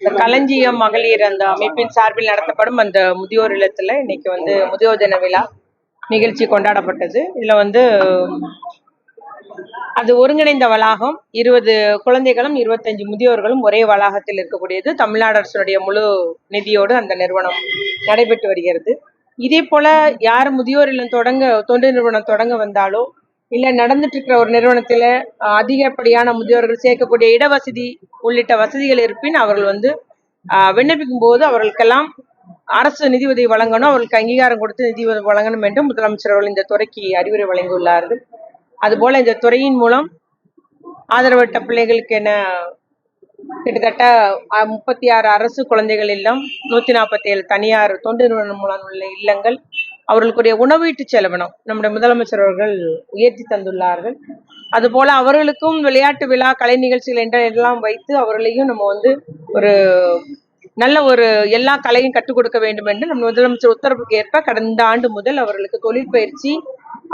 இந்த களஞ்சியம் மகளிர் அந்த அமைப்பின் சார்பில் நடத்தப்படும் அந்த முதியோர் இல்லத்துல இன்னைக்கு வந்து முதியோர் தின விழா நிகழ்ச்சி கொண்டாடப்பட்டது. இதுல வந்து அது ஒருங்கிணைந்த வளாகம். இருபது குழந்தைகளும் இருபத்தஞ்சு முதியோர்களும் ஒரே வளாகத்தில் இருக்கக்கூடியது. தமிழ்நாடு அரசுடைய முழு நிதியோடு அந்த நிறுவனம் நடைபெற்று வருகிறது. இதே போல யார் முதியோர் இல்லம் தொடங்க தொண்டு நிறுவனம் தொடங்க வந்தாலோ இல்ல நடந்துட்டு இருக்கிற ஒரு நிறுவனத்துல அதிகப்படியான முதியோர்கள் சேர்க்கக்கூடிய இடவசதி உள்ளிட்ட வசதிகள் இருப்பின் அவர்கள் வந்து விண்ணப்பிக்கும் போது அவர்களுக்கெல்லாம் அரசு நிதி உதவி வழங்கணும் அவர்களுக்கு அங்கீகாரம் கொடுத்து நிதி உதவி வழங்கணும் என்று முதலமைச்சர் அவர்கள் இந்த துறைக்கு அறிவுரை வழங்கியுள்ளார்கள். அதுபோல இந்த துறையின் மூலம் ஆதரவற்ற பிள்ளைகளுக்கு என கிட்டத்தட்ட முப்பத்தி ஆறு அரசு குழந்தைகள் இல்லம் நூத்தி நாற்பத்தி ஏழு தனியார் தொண்டு நிறுவனம் மூலம் உள்ள இல்லங்கள் அவர்களுக்குரிய உணவீட்டு செலவினம். நம்முடைய முதலமைச்சர் அவர்கள் உயர்த்தி தந்துள்ளார்கள். அதுபோல அவர்களுக்கும் விளையாட்டு விழா கலை நிகழ்ச்சிகள் என்ற எல்லாம் வைத்து அவர்களையும் நம்ம வந்து ஒரு நல்ல ஒரு எல்லா கலையும் கற்றுக் கொடுக்க வேண்டும் என்று நம்ம முதலமைச்சர் உத்தரவுக்கு ஏற்ப கடந்த ஆண்டு முதல் அவர்களுக்கு தொழிற்பயிற்சி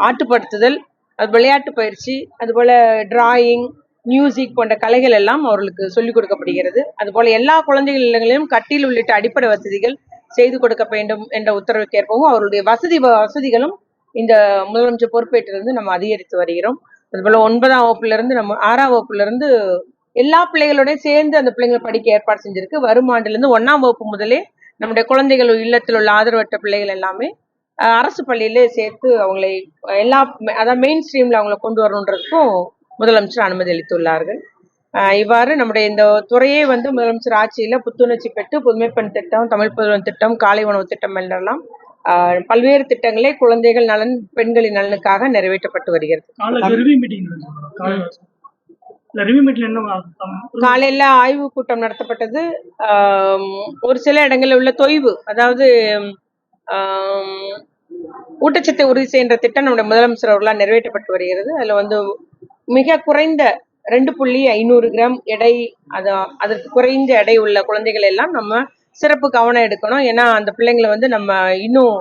ஆட்டுப்படுத்துதல் அது விளையாட்டு பயிற்சி அதுபோல டிராயிங் மியூசிக் போன்ற கலைகள் எல்லாம் அவர்களுக்கு சொல்லிக் கொடுக்கப்படுகிறது. அதுபோல எல்லா குழந்தைகள் இல்லங்களிலும் கட்டில் உள்ளிட்ட அடிப்படை வசதிகள் செய்து கொடுக்க வேண்டும் என்ற உத்தரவுக்கேற்பவும் அவருடைய வசதி வசதிகளும் இந்த முதலமைச்சர் பொறுப்பேற்றிலிருந்து நம்ம அதிகரித்து வருகிறோம். அதுபோல் ஒன்பதாம் வகுப்புல இருந்து நம்ம ஆறாம் வகுப்புல இருந்து எல்லா பிள்ளைகளோடய சேர்ந்து அந்த பிள்ளைங்களை படிக்க ஏற்பாடு செஞ்சிருக்கு. வரும் ஆண்டுல இருந்து ஒன்னாம் வகுப்பு முதலே நம்முடைய குழந்தைகள் இல்லத்தில் உள்ள ஆதரவற்ற பிள்ளைகள் எல்லாமே அஹ், அரசு பள்ளியிலே சேர்த்து அவங்களை எல்லா அதாவது மெயின் ஸ்ட்ரீம்ல அவங்களை கொண்டு வரணுன்றதுக்கும் முதலமைச்சர் அனுமதி அளித்துள்ளார்கள். இவ்வாறு நம்முடைய இந்த துறையே வந்து முதலமைச்சர் ஆட்சியில புத்துணர்ச்சி பெற்று புதுமைப்பெண் திட்டம் தமிழ் புதுவன் திட்டம் காலை உணவு திட்டம் என்றெல்லாம் பல்வேறு திட்டங்களை குழந்தைகள் நலன் பெண்களின் நலனுக்காக நிறைவேற்றப்பட்டு வருகிறது. காலையில ஆய்வு கூட்டம் நடத்தப்பட்டது. ஒரு சில இடங்களில் உள்ள தொய்வு அதாவது ஊட்டச்சத்தை உறுதி செய்கின்ற திட்டம் நம்முடைய முதலமைச்சர் அவர்களால் நிறைவேற்றப்பட்டு வருகிறது. அதுல வந்து மிக குறைந்த ரெண்டு புள்ளி ஐநூறு கிராம் எடை அது அதற்கு குறைந்த எடை உள்ள குழந்தைகள் எல்லாம் நம்ம சிறப்பு கவனம் எடுக்கணும். ஏன்னா அந்த பிள்ளைங்களை வந்து நம்ம இன்னும்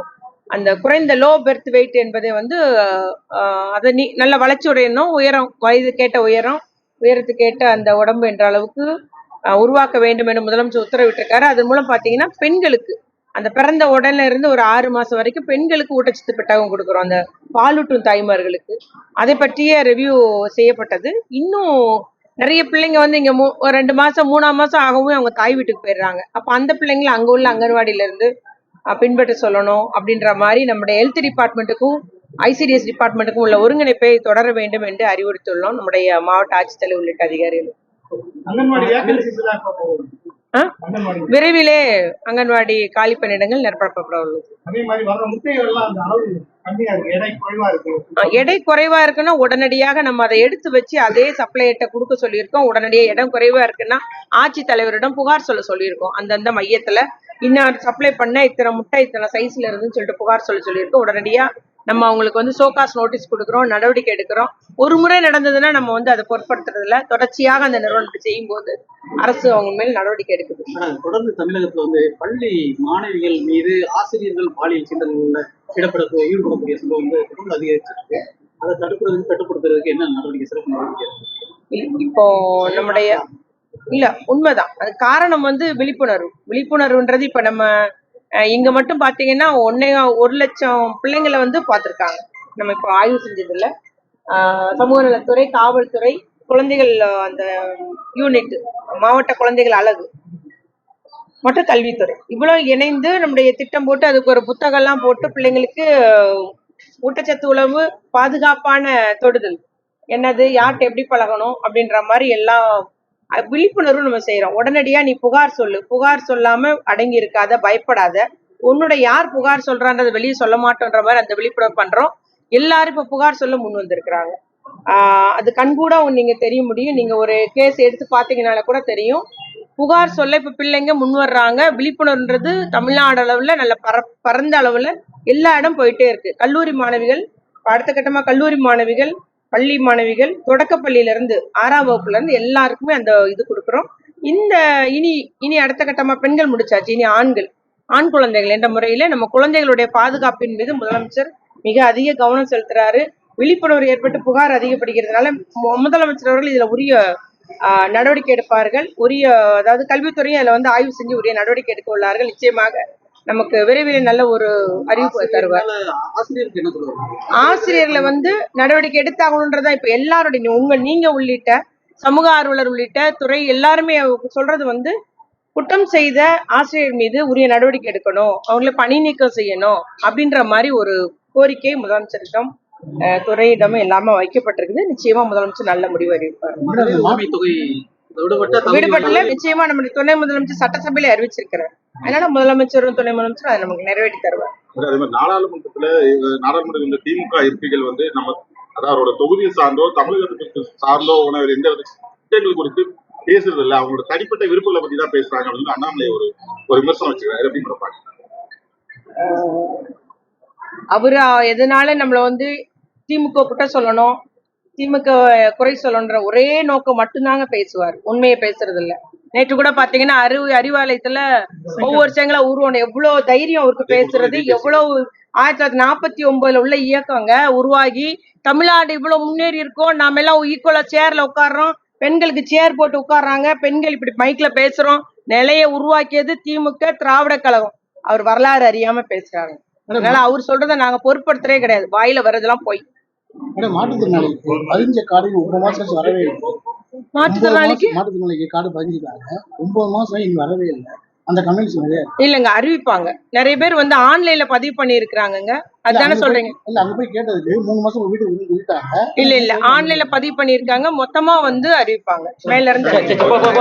அந்த குறைந்த லோ பெர்த் வெயிட் என்பதை வந்து அதை நீ நல்ல வளர்ச்சி உடையணும் உயரம் கேட்ட உயரம் உயரத்துக்கேட்ட அந்த உடம்பு என்ற அளவுக்கு உருவாக்க வேண்டும் என்று முதலமைச்சர் உத்தரவிட்டிருக்காரு. அதன் மூலம் பார்த்தீங்கன்னா பெண்களுக்கு அந்த பிறந்த உடனே இருந்து ஒரு ஆறு மாசம் வரைக்கும் பெண்களுக்கு ஊட்டச்சத்து பெட்டகம் கொடுக்குறோம். அந்த பாலூட்டும் தாய்மார்களுக்கு. அதை பற்றிய ரிவ்யூ செய்யப்பட்டது. இன்னும் நிறைய பிள்ளைங்க வந்து இங்க ஒரு ரெண்டு மாசம் மூணாம் மாசம் ஆகவும் அவங்க தாய் வீட்டுக்கு போயிடுறாங்க. அப்ப அந்த பிள்ளைங்களை அங்க உள்ள அங்கன்வாடியில இருந்து பின்பற்ற சொல்லணும் அப்படின்ற மாதிரி நம்முடைய ஹெல்த் டிபார்ட்மெண்ட்டுக்கும் ஐசிடிஎஸ் டிபார்ட்மெண்ட்டுக்கும் உள்ள ஒருங்கிணைப்பை தொடர வேண்டும் என்று அறிவுறுத்தியுள்ளோம் நம்முடைய மாவட்ட ஆட்சித்தலைவர் உள்ளிட்ட அதிகாரிகள். விரைவிலே அங்கன்வாடி காலி பணியிடங்கள் நிரப்பப்பட உள்ளது. எடை குறைவா இருக்குன்னா உடனடியாக நம்ம அதை எடுத்து வச்சு அதே சப்ளையர்ட்ட கொடுக்க சொல்லியிருக்கோம். உடனடியாக இடம் குறைவா இருக்குன்னா ஆட்சித்தலைவரிடம் புகார் சொல்ல சொல்லியிருக்கோம். அந்தந்த மையத்துல இன்னும் சப்ளை பண்ண இத்தனை முட்டை இத்தனை சைஸ்ல இருந்துன்னு சொல்லிட்டு புகார் சொல்ல சொல்லியிருக்கோம். உடனடியா நம்ம அவங்களுக்கு வந்து சோகாஸ் நோட்டீஸ் கொடுக்குறோம் நடவடிக்கை எடுக்கிறோம். ஒரு முறை நடந்ததுன்னா நம்ம வந்து அதை பொருட்படுத்துறது இல்ல தொடர்ச்சியாக அந்த நிறுவனத்தை செய்யும் போது அரசு அவங்க மேல் நடவடிக்கை எடுக்குது. தொடர்ந்து தமிழகத்துல வந்து பள்ளி மாணவிகள் மீது ஆசிரியர்கள் பாலியல் சிந்தனைகள்ல ஈடுபட ஈடுபடக்கூடிய சம்பவம் வந்து தொடர்ந்து அதிகரிச்சிருக்கு. அதை தடுக்கிறதுக்கு கட்டுப்படுத்துறதுக்கு என்ன நடவடிக்கை சிறப்பு நடவடிக்கை இப்போ நம்முடைய இல்ல உண்மைதான். அது காரணம் வந்து விழிப்புணர்வு. விழிப்புணர்வுன்றது இப்ப நம்ம இங்க மட்டும் பாத்தீங்கன்னா ஒன்னே ஒரு லட்சம் பிள்ளைங்களை வந்து பார்த்துருக்காங்க நம்ம இப்போ ஆய்வு செஞ்சதுல. சமூக நலத்துறை காவல்துறை குழந்தைகள் அந்த யூனிட் மாவட்ட குழந்தைகள் அழகு மற்றும் கல்வித்துறை. இவ்வளவு இணைந்து நம்முடைய திட்டம் போட்டு அதுக்கு ஒரு புத்தகம்லாம் போட்டு பிள்ளைங்களுக்கு ஊட்டச்சத்து உணவு பாதுகாப்பான தொடுதல். என்னது யார்கிட்ட எப்படி பழகணும் அப்படின்ற மாதிரி எல்லாம் விழிப்புணர்வு நம்ம செய்யறோம் உடனடியா நீ புகார் சொல்லு. புகார் சொல்லாம அடங்கி இருக்காத பயப்படாத. உன்னோட யார் புகார் சொல்றான்றத வெளியே சொல்ல மாட்டோன்ற மாதிரி அந்த விழிப்புணர்வு பண்றோம். எல்லாரும் இப்ப புகார் சொல்ல முன் வந்திருக்கிறாங்க. ஆஹ் அது கண்கூட உன் நீங்க தெரிய முடியும். நீங்க ஒரு கேஸ் எடுத்து பாத்தீங்கனால கூட தெரியும். புகார் சொல்ல இப்ப பிள்ளைங்க முன் வர்றாங்க. விழிப்புணர்வுன்றது தமிழ்நாடு அளவுல நல்ல பர பரந்த அளவுல எல்லா இடம் போயிட்டே இருக்கு. கல்லூரி மாணவிகள் அடுத்த கட்டமா கல்லூரி மாணவிகள் பள்ளி மாணவிகள் தொடக்கப்பள்ளியில இருந்து ஆறாம் வகுப்புலேருந்து எல்லாருக்குமே அந்த இது கொடுக்குறோம். இந்த இனி இனி அடுத்த கட்டமா பெண்கள் முடிச்சாச்சு. இனி ஆண்கள் ஆண் குழந்தைகள் என்ற முறையில நம்ம குழந்தைகளுடைய பாதுகாப்பின் மீது முதலமைச்சர் மிக அதிக கவனம் செலுத்துறாரு. விழிப்புணர்வு ஏற்பட்டு புகார் அதிகப்படுகிறதுனால மு- முதலமைச்சர் அவர்கள் இதுல உரிய ஆஹ், நடவடிக்கை எடுப்பார்கள். உரிய அதாவது கல்வித்துறையும் அதுல வந்து ஆய்வு செஞ்சு உரிய நடவடிக்கை எடுக்க உள்ளார்கள். நிச்சயமாக நமக்கு விரைவில் நல்ல ஒரு அறிவிப்பு தருவார். ஆசிரியர்களை வந்து நடவடிக்கை எடுத்தாகணுன்றதா இப்ப எல்லாருடைய உங்க நீங்க உள்ளிட்ட சமூக ஆர்வலர் உள்ளிட்ட துறை எல்லாருமே சொல்றது வந்து குற்றம் செய்த ஆசிரியர் மீது உரிய நடவடிக்கை எடுக்கணும் அவங்கள பணி நீக்கம் செய்யணும் அப்படின்ற மாதிரி ஒரு கோரிக்கை முதலமைச்சரிடம் துறையிடமும் எல்லாமே வைக்கப்பட்டிருக்குது. நிச்சயமா முதலமைச்சர் நல்ல முடிவு அறிவிப்பார். விடுபட்டுல நிச்சயமா நம்முடைய துணை முதலமைச்சர் சட்டசபையில அறிவிச்சிருக்கிறார். அதனால முதலமைச்சரும் துணை முதலமைச்சரும் அதை நமக்கு நிறைவேற்றி தருவார். அதே மாதிரி நாடாளுமன்றத்துல அஹ், நாடாளுமன்றத்தில் திமுக எம்பிகள் வந்து நம்ம அதாவது அவரோட தொகுதியை சார்ந்தோ தமிழகத்துக்கு சார்ந்தோ உணவு எந்த விஷயங்கள் குறித்து பேசுறது இல்ல. அவங்களோட தனிப்பட்ட விருப்பங்களை பத்தி தான் பேசுறாங்க. அப்படின்னு அண்ணாமலை ஒரு ஒரு விமர்சனம் வச்சுக்கிறாரு. எப்படி பார்ப்பாங்க அவரு எதனால நம்மள வந்து திமுக குற்றம் சொல்லணும்? திமுக குறை சொல்லணுன்ற ஒரே நோக்கம் மட்டும்தாங்க பேசுவார். உண்மையை பேசுறது இல்ல நேற்று கூட பாத்தீங்கன்னா அறிவு அறிவாலயத்துல ஒவ்வொரு செங்கலா உருவணும் எவ்வளவு தைரியம் அவருக்கு பேசுறது எவ்வளவு ஆயிரத்தி தொள்ளாயிரத்தி நாற்பத்தி ஒன்பதுல உள்ள இயக்கங்க உருவாகி தமிழ்நாடு இவ்வளவு முன்னேறி இருக்கோம் நாம எல்லாம் ஈக்குவலா சேர்ல உட்கார்றோம் பெண்களுக்கு சேர் போட்டு உட்கார்றாங்க பெண்கள் இப்படி மைக்ல பேசுறோம் நிலைய உருவாக்கியது திமுக திராவிட கழகம். அவர் வரலாறு அறியாம பேசுறாங்க அதனால அவர் சொல்றதை நாங்க பொருட்படுத்துறே கிடையாது. வாயில வர்றதெல்லாம் போய். மேடம் மாற்றுத்திறனாளிக்கு பதினஞ்சு கார்டு ஒன்பது மாசம் வரவே இல்லை. மாற்றுத்திறனாளிக்கு? மாற்றுத்திறனாளிக்கு கார்டு பதிஞ்சுட்டாங்க ஒன்பது மாசம் இங்க வரவே இல்லை. அந்த இருக்கு. இல்லங்க அறிவிப்பாங்க. நிறைய பேர் வந்து ஆன்லைன்ல பதிவு பண்ணி இருக்கிறாங்கங்க இல்ல, அதானே அங்க போய்- சொல்றீங்க? இல்ல அங்க போய் கேட்டதுக்கு மூணு மாசம் உங்க வீட்டுக்கு வந்து சொல்லிட்டாங்க. இல்ல இல்ல. ஆன்லைன்ல பதிவு பண்ணிருக்காங்க மொத்தமா வந்து அறிவிப்பாங்க. மேல இருந்து அறிவிப்பாங்க.